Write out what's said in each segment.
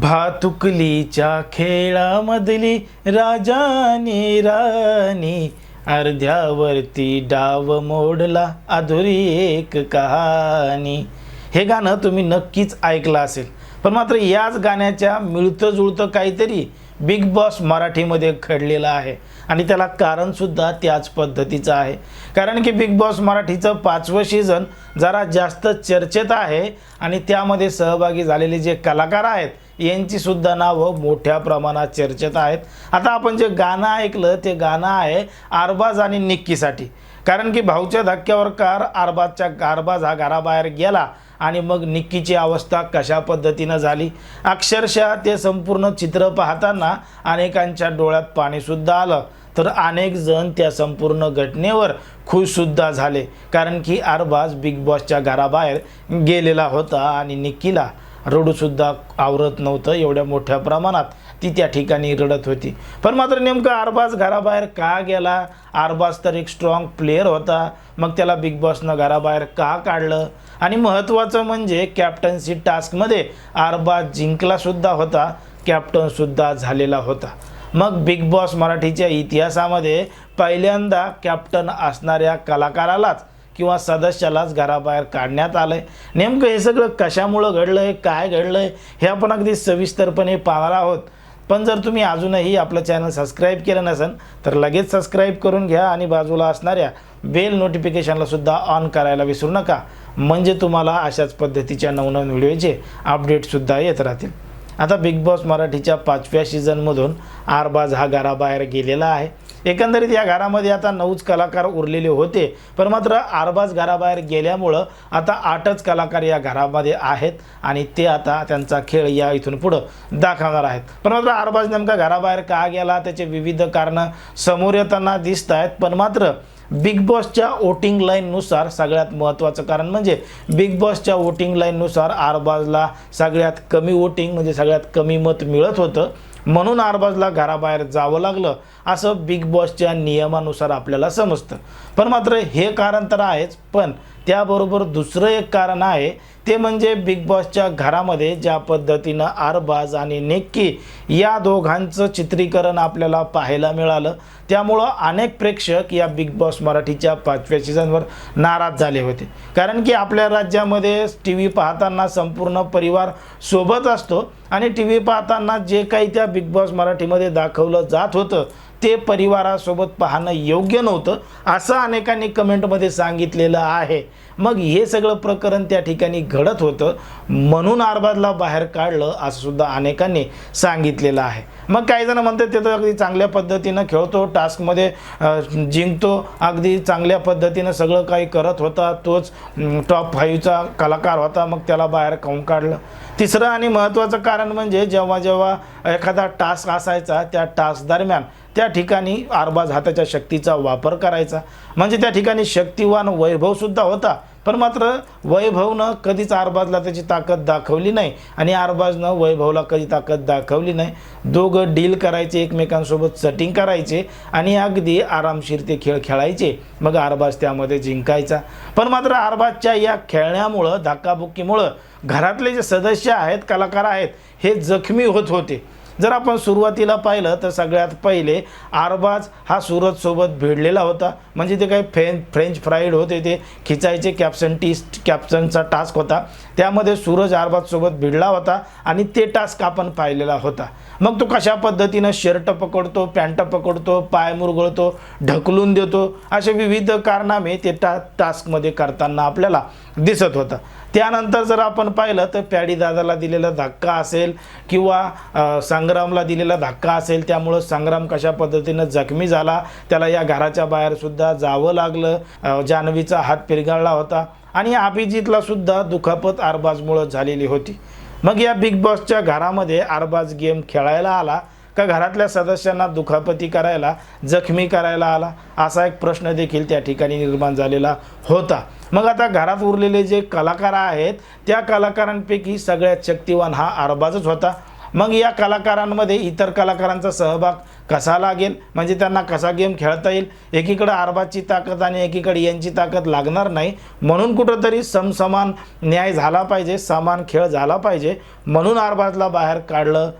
भातुकलीच्या खेळामधली राजाने राणी अर्ध्यावरती डाव मोडला अधुरी एक कहाणी. हे गाणं तुम्ही नक्कीच ऐकलं असेल. पण मात्र याच गाण्याच्या मिळतं जुळतं काहीतरी बिग बॉस मराठीमध्ये घडलेलं आहे. आणि त्याला कारणसुद्धा त्याच पद्धतीचं आहे. कारण की बिग बॉस मराठीचं पाचवं सीझन जरा जास्त चर्चेत आहे आणि त्यामध्ये सहभागी झालेले जे कलाकार आहेत यांचीसुद्धा नावं मोठ्या प्रमाणात चर्चेत आहेत. आता आपण जे गाणं ऐकलं ते गाणं आहे आरबाज आणि निक्कीसाठी. कारण की भाऊच्या धक्क्यावर कार आरबाजच्या गारबाज हा घराबाहेर गेला आणि मग निक्कीची अवस्था कशा पद्धतीनं झाली? अक्षरशः ते संपूर्ण चित्र पाहताना अनेकांच्या डोळ्यात पाणीसुद्धा आलं. तर अनेक जण त्या संपूर्ण घटनेवर खुशसुद्धा झाले. कारण की अरबाज बिग बॉसच्या घराबाहेर गेलेला होता आणि निक्कीला रडूसुद्धा आवरत नव्हतं एवढ्या मोठ्या प्रमाणात ती त्या ठिकाणी रडत होती. पण मात्र नेमकं आरबाज घराबाहेर का गेला? आरबाज तर एक स्ट्रॉंग प्लेअर होता. मग त्याला बिग बॉसनं घराबाहेर का काढलं? आणि महत्त्वाचं म्हणजे कॅप्टन्सी टास्कमध्ये आरबाज जिंकलासुद्धा होता कॅप्टनसुद्धा झालेला होता. मग बिग बॉस मराठीच्या इतिहासामध्ये पहिल्यांदा कॅप्टन असणाऱ्या कलाकारालाच किंवा सदस्यालाच घराबाहेर काढण्यात आलं आहे नेमकं हे सगळं कशामुळं घडलं आहे काय घडलं आहे हे आपण अगदी सविस्तरपणे पाहणार आहोत. पण जर तुम्ही अजूनही आपलं चॅनल सबस्क्राईब केलं नसेल तर लगेच सबस्क्राईब करून घ्या आणि बाजूला असणाऱ्या बेल नोटिफिकेशनला सुद्धा ऑन करायला विसरू नका. म्हणजे तुम्हाला अशाच पद्धतीच्या नवनवीन व्हिडिओचे अपडेटसुद्धा येत राहतील. आता बिग बॉस मराठीच्या पाचव्या सीझनमधून आरबाज हा घराबाहेर गेलेला आहे. एकंदरीत या घरामध्ये आता नऊच कलाकार उरलेले होते पण मात्र आरबाज घराबाहेर गेल्यामुळं आता आठच कलाकार या घरामध्ये आहेत आणि ते आता त्यांचा खेळ या इथून पुढं दाखवणार आहेत. पण मात्र आरबाज नेमका घराबाहेर का गेला त्याचे विविध कारणं समोर येताना दिसत आहेत पण मात्र बिग बॉसच्या वोटिंग लाईननुसार सगळ्यात महत्त्वाचं कारण म्हणजे बिग बॉसच्या वोटिंग लाईननुसार आरबाजला सगळ्यात कमी वोटिंग म्हणजे सगळ्यात कमी मत मिळत होतं. म्हणून आरबाजला घराबाहेर जावं लागलं असं बिग बॉसच्या नियमानुसार आपल्याला समजतं. पण मात्र हे कारण तर आहेच पण त्याबरोबर दुसरं एक कारण आहे ते म्हणजे बिग बॉसच्या घरामध्ये ज्या पद्धतीनं आरबाज आणि नेक्की या दोघांचं चित्रीकरण आपल्याला पाहायला मिळालं त्यामुळं अनेक प्रेक्षक या बिग बॉस मराठीच्या पाचव्या सीझनवर नाराज झाले होते. कारण की आपल्या राज्यामध्ये टी व्ही पाहताना संपूर्ण परिवार सोबत असतो आणि टी व्ही पाहताना जे काही त्या बिग बॉस मराठीमध्ये दाखवलं जात होतं ते परिवारासोबत पाहणं योग्य नव्हतं असं अनेकांनी कमेंटमध्ये सांगितलेलं आहे. मग हे सगळं प्रकरण त्या ठिकाणी घडत होतं म्हणून आरबाजला बाहेर काढलं असं सुद्धा अनेकांनी सांगितलेलं आहे. मग काही जण म्हणतात ते तर अगदी चांगल्या पद्धतीनं खेळतो टास्कमध्ये जिंकतो अगदी चांगल्या पद्धतीनं सगळं काही करत होता तोच टॉप फाईव्हचा कलाकार होता मग त्याला बाहेर खाऊन काढलं? तिसरं आणि महत्त्वाचं कारण म्हणजे जेव्हा जेव्हा एखादा टास्क असायचा त्या टास्क दरम्यान त्या ठिकाणी आरबाज हाताच्या शक्तीचा वापर करायचा. म्हणजे त्या ठिकाणी शक्तिवान वैभवसुद्धा होता. पण मात्र वैभवनं कधीच आरबाजला त्याची ताकद दाखवली नाही आणि आरबाजनं वैभवला कधी ताकद दाखवली नाही. दोघं डील करायचे एकमेकांसोबत सटिंग करायचे आणि अगदी आरामशीर ते खेळ खेळायचे. मग आरबाज त्यामध्ये जिंकायचा. पण मात्र आरबाजच्या या खेळण्यामुळं धक्काबुक्कीमुळं घरातले जे सदस्य आहेत कलाकार आहेत हे जखमी होत होते. जर आपण सुरुवातीला पाहिलं तर सगळ्यात पहिले आरबाज हा सूरजसोबत भिडलेला होता. म्हणजे ते काही फ्रें फ्रेंच फ्राईड होते ते खिचायचे कॅप्सन टीस्ट कॅप्सनचा टास्क होता. त्यामध्ये सूरज आरबाजसोबत भिडला होता आणि ते टास्क आपण पाहिलेला होता. मग तो कशा पद्धतीनं शर्ट पकडतो पॅन्ट पकडतो पाय मुरगळतो ढकलून देतो असे विविध कारनामे ते टा टास्कमध्ये करताना आपल्याला दिसत होतं. त्यानंतर जर आपण पाहिलं तर पॅडीदादाला दिलेला धक्का असेल किंवा संग्रामला दिलेला धक्का असेल त्यामुळं संग्राम कशा पद्धतीनं जखमी झाला त्याला या घराच्या बाहेरसुद्धा जावं लागलं. जान्हवीचा हात पिरगाळला होता आणि अभिजितला सुद्धा दुखापत आरबाजमुळं झालेली होती. मग या बिग बॉसच्या घरामध्ये आरबाज गेम खेळायला आला. का घरातल्या सदस्यांना दुखापती करायला जखमी करायला आला? असा एक प्रश्न देखील त्या ठिकाणी निर्माण झालेला होता. मग आता घरात उरलेले जे कलाकार आहेत त्या कलाकारांपैकी सगळ्यात शक्तिवान हा अरबाजच होता. मग या कलाकारांमध्ये इतर कलाकारांचा सहभाग कसा लागेल? म्हणजे त्यांना कसा गेम खेळता येईल? एकीकडं आरबाजची ताकद आणि एकीकडे यांची ताकद लागणार नाही. म्हणून कुठंतरी समसमान न्याय झाला पाहिजे समान खेळ झाला पाहिजे. म्हणून आरबाजला बाहेर काढलं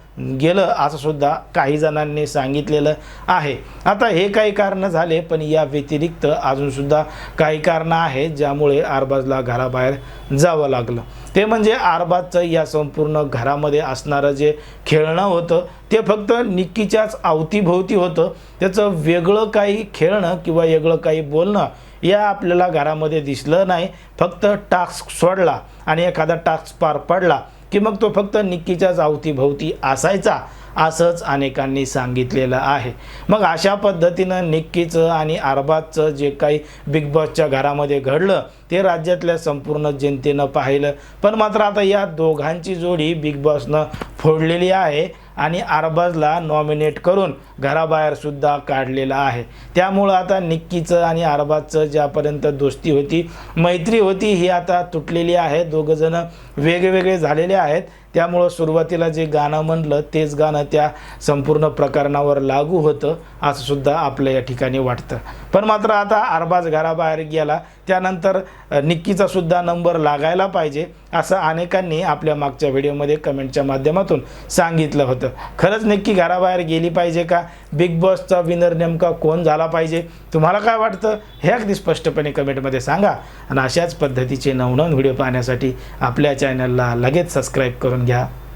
गेलं असं सुद्धा काही जणांनी सांगितलेलं आहे. आता हे काही कारणं झाले पण या व्यतिरिक्त अजूनसुद्धा काही कारणं आहेत ज्यामुळे आरबाजला घराबाहेर जावं लागलं. ते म्हणजे आरबाजचं या संपूर्ण घरामध्ये असणारं जे खेळणं होतं ते फक्त निक्कीच्याच अवतीभोवती होतं. त्याचं वेगळं काही खेळणं किंवा वेगळं काही बोलणं या आपल्याला घरामध्ये दिसलं नाही. फक्त टास्क सोडला आणि एखादा टास्क पार पडला की मग तो फक्त निक्कीच्याच अवतीभोवती असायचा असंच अनेकांनी सांगितलेलं आहे. मग अशा पद्धतीनं निक्कीचं आणि अरबाजचं जे काही बिग बॉसच्या घरामध्ये घडलं ते राज्यातल्या संपूर्ण जनतेनं पाहिलं. पण मात्र आता या दोघांची जोडी बिग बॉसनं फोडलेली आहे. आणि अरबाजला नॉमिनेट करून घराबाहेर सुद्धा काढलेलं आहे. त्यामुळं आता निक्कीचं आणि अरबाजचं ज्यापर्यंत दोस्ती होती मैत्री होती ही आता तुटलेली आहे. दोघंजणं वेगवेगळे झालेले आहेत. त्यामुळं सुरुवातीला जे गाणं म्हणलं तेच गाणं त्या संपूर्ण प्रकरणावर लागू होतं असं सुद्धा आपल्या या ठिकाणी वाटतं. पण मात्र आता अरबाज घराबाहेर गेला. त्यानंतर निक्कीचा सुद्धा नंबर लागायला पाहिजे असं अनेकांनी आपल्या मागच्या व्हिडिओमध्ये कमेंटच्या माध्यमातून सांगितलं होतं. खरंच निक्की घराबाहेर गेली पाहिजे का? बिग बॉसचा विनर नेमका कोण झाला पाहिजे? तुम्हाला काय वाटतं? हे अगदी स्पष्टपणे कमेंटमध्ये सांगा. आणि अशाच पद्धतीचे नवनवन व्हिडिओ पाहण्यासाठी आपल्या चॅनलला लगेच सबस्क्राईब करून घ्या.